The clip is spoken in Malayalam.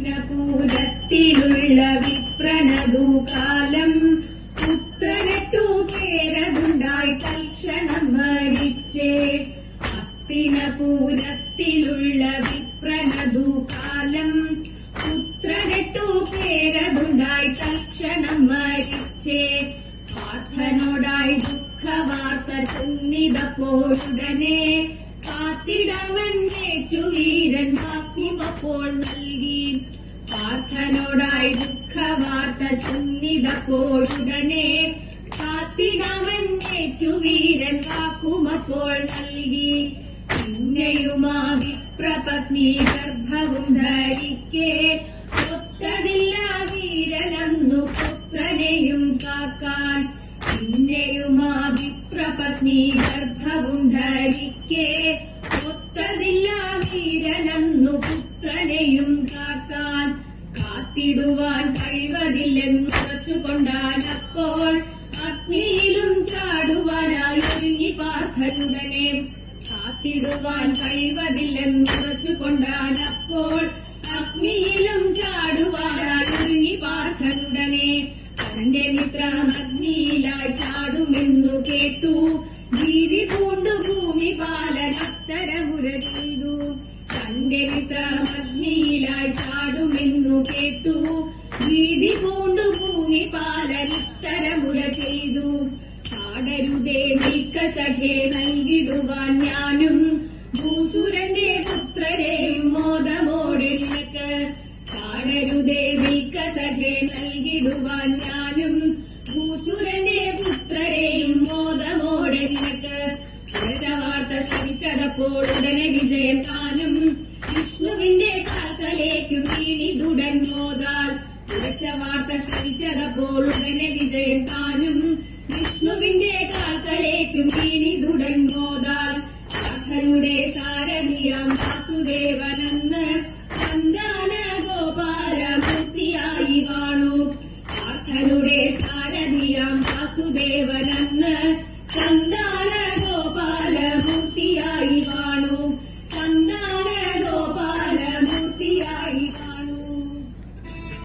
ഹസ്തിനപൂരത്തിലുള്ള വിപ്രനതു കാലം പുത്രനട്ടു പേരതുണ്ടായി തൽക്ഷണം മരിച്ചേ. അസ്തിനപൂരത്തിലുള്ള വിപ്രനതു കാലം പുത്രനെട്ടു പേരതുണ്ടായി തൽക്ഷണം മരിച്ചേ. പാർത്ഥനോടായി ദുഃഖവാർത്ത ചൊന്നിതപ്പോഴുടനെ കാത്തിടവൻ വീരൻ വാക്കുമപ്പോൾ നൽകി. പാർത്ഥനോടായി ദുഃഖവാർത്ത ചൊന്നിതപ്പോഴുടനെ കാത്തിടവൻ വീരൻ വാക്കുമപ്പോൾ നൽകി. പിന്നെയുമാ വിപ്രപത്നി ഗർഭവും ധരിക്കേ. ഒത്തതില്ല വീരനന്നു പുത്രനെയും കാക്കാൻ. പിന്നെയുമാ വിപ്രപത്നി ഗർഭവും ധരിക്കേ ഒത്തതില്ല വീരനന്നു പുത്രനെയും കാക്കാൻ കാത്തിടുവാൻ കഴിവതില്ലെന്നുറച്ചുകൊണ്ടാൻ അപ്പോൾ അഗ്നിയിലും ചാടുവാനായി ഒരുങ്ങി പാർത്ഥനുടനെ കാത്തിടുവാൻ കഴിവതില്ലെന്നുറച്ചുകൊണ്ടാൻ അപ്പോൾ അഗ്നിയിലും ചാടുവാനായി ഒരുങ്ങി പാർത്ഥനുടനെ തന്റെ മിത്രം അഗ്നിയിലായി ചാടുമെന്നു കേട്ടു. ജീവി പൂണ്ടു ഭൂമി പാലനത്തരമുര ചെയ്തു തന്റെ മിത്രമഗ്നിയിലായി ചാടുമെന്നു കേട്ടു. ജീവി പൂണ്ടു ഭൂമി പാലനിത്തരമുര ചെയ്തു ചാടരുതേ നീക്ക സഖേ നൽകിടുവാൻ ഞാനും ഭൂസുരന്റെ പുത്രരെയും മോദമോടെ നിനക്ക്. ചാടരുതേ നീക്ക സഖേ നൽകിടുവാൻ ഞാനും ക്ഷീരവാർത്ത ക്ഷണിച്ചതപ്പോൾ ഉടനെ വിജയൻ താനും വിഷ്ണുവിന്റെ കാൽക്കലേക്കു വീണിതുടൻ മോതാൽ. ഉറച്ച വാർത്ത ക്ഷണിച്ചതപ്പോൾ ഉടനെ വിജയൻ താനും വിഷ്ണുവിന്റെ കാൽക്കലേക്കും വീണിതുടൻ മോതാൽ. കഥയുടെ സാരഥിയം വാസുദേവനെന്ന് സന്താന ഗോപാലമൂർത്തിയായി വാണു കഥയുടെ സാരഥിയം വാസുദേവനെന്ന്